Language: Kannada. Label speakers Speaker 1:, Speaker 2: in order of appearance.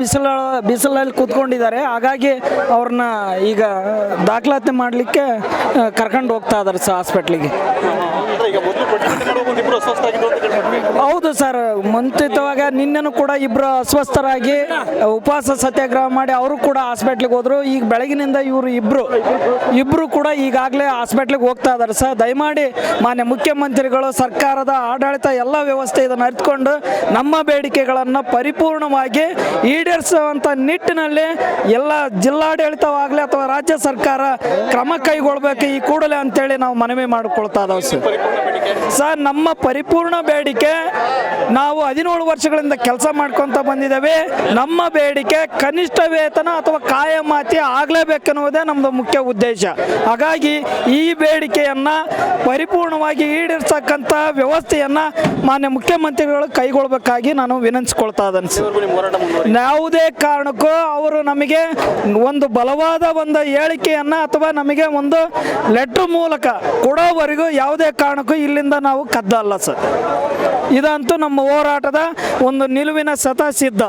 Speaker 1: ಬಿಸಿಲ ಬಿಸಿಲಲ್ಲಿ ಕೂತ್ಕೊಂಡಿದ್ದಾರೆ. ಹಾಗಾಗಿ ಅವ್ರನ್ನ ಈಗ ದಾಖಲಾತಿ ಮಾಡಲಿಕ್ಕೆ ಕರ್ಕೊಂಡು ಹೋಗ್ತಾ ಇದ್ದಾರೆ ಸರ್ ಹಾಸ್ಪಿಟ್ಲಿಗೆ
Speaker 2: ಇಬ್ರು.
Speaker 1: ಹೌದು ಸರ್ ಮುಂಚಿತವಾಗ ನಿನ್ನೆನೂ ಕೂಡ ಇಬ್ಬರು ಅಸ್ವಸ್ಥರಾಗಿ ಉಪವಾಸ ಸತ್ಯಾಗ್ರಹ ಮಾಡಿ ಅವರು ಕೂಡ ಹಾಸ್ಪಿಟ್ಲಿಗೆ ಹೋದ್ರು ಈಗ ಬೆಳಗಿನಿಂದ ಇವರು ಇಬ್ಬರು ಇಬ್ಬರು ಕೂಡ ಈಗಾಗಲೇ ಹಾಸ್ಪಿಟ್ಲಿಗೆ ಹೋಗ್ತಾ ಇದ್ದಾರೆ ಸರ್ ದಯಮಾಡಿ ಮಾನ್ಯ ಮುಖ್ಯಮಂತ್ರಿಗಳು, ಸರ್ಕಾರದ ಆಡಳಿತ ಎಲ್ಲ ವ್ಯವಸ್ಥೆ ಇದನ್ನು ಅರಿತುಕೊಂಡು ನಮ್ಮ ಬೇಡಿಕೆಗಳನ್ನು ಪರಿಪೂರ್ಣವಾಗಿ ಈಡೇರಿಸುವಂಥ ನಿಟ್ಟಿನಲ್ಲಿ ಎಲ್ಲ ಜಿಲ್ಲಾಡಳಿತವಾಗಲಿ ಅಥವಾ ರಾಜ್ಯ ಸರ್ಕಾರ ಕ್ರಮ ಕೈಗೊಳ್ಬೇಕು ಈ ಕೂಡಲೇ ಅಂತೇಳಿ ನಾವು ಮನವಿ ಮಾಡಿಕೊಳ್ತಾ ಇದ್ದಾವೆ ಸರ್ ಸರ್ ನಮ್ಮ ಪರಿಪೂರ್ಣ ಬೇಡಿಕೆ, ನಾವು ಹದಿನೇಳು ವರ್ಷಗಳಿಂದ ಕೆಲಸ ಮಾಡ್ಕೊತ ಬಂದಿದ್ದೇವೆ. ನಮ್ಮ ಬೇಡಿಕೆ ಕನಿಷ್ಠ ವೇತನ ಅಥವಾ ಕಾಯಮಾತಿ ಆಗಲೇಬೇಕೆನ್ನುವುದೇ ನಮ್ಮದು ಮುಖ್ಯ ಉದ್ದೇಶ. ಹಾಗಾಗಿ ಈ ಬೇಡಿಕೆಯನ್ನು ಪರಿಪೂರ್ಣವಾಗಿ ಈಡೇರಿಸಕ್ಕಂಥ ವ್ಯವಸ್ಥೆಯನ್ನು ಮಾನ್ಯ ಮುಖ್ಯಮಂತ್ರಿಗಳು ಕೈಗೊಳ್ಬೇಕಾಗಿ ನಾನು ವಿನಂತಿಸ್ಕೊಳ್ತಾ ಇದ್ದೇನೆ ಸರ್. ಯಾವುದೇ ಕಾರಣಕ್ಕೂ ಅವರು ನಮಗೆ ಒಂದು ಬಲವಾದ ಒಂದು ಹೇಳಿಕೆಯನ್ನು ಅಥವಾ ನಮಗೆ ಒಂದು ಲೆಟ್ರ್ ಮೂಲಕ ಕೊಡೋವರೆಗೂ ಯಾವುದೇ ಕಾರಣಕ್ಕೂ ಇಲ್ಲಿಂದ ನಾವು ಕದ್ದಲ್ಲ ಸರ್. ಇದಂತೂ ನಮ್ಮ ಹೋರಾಟದ ಒಂದು ನಿಲುವಿನ ಸತ ಸಿದ್ಧ.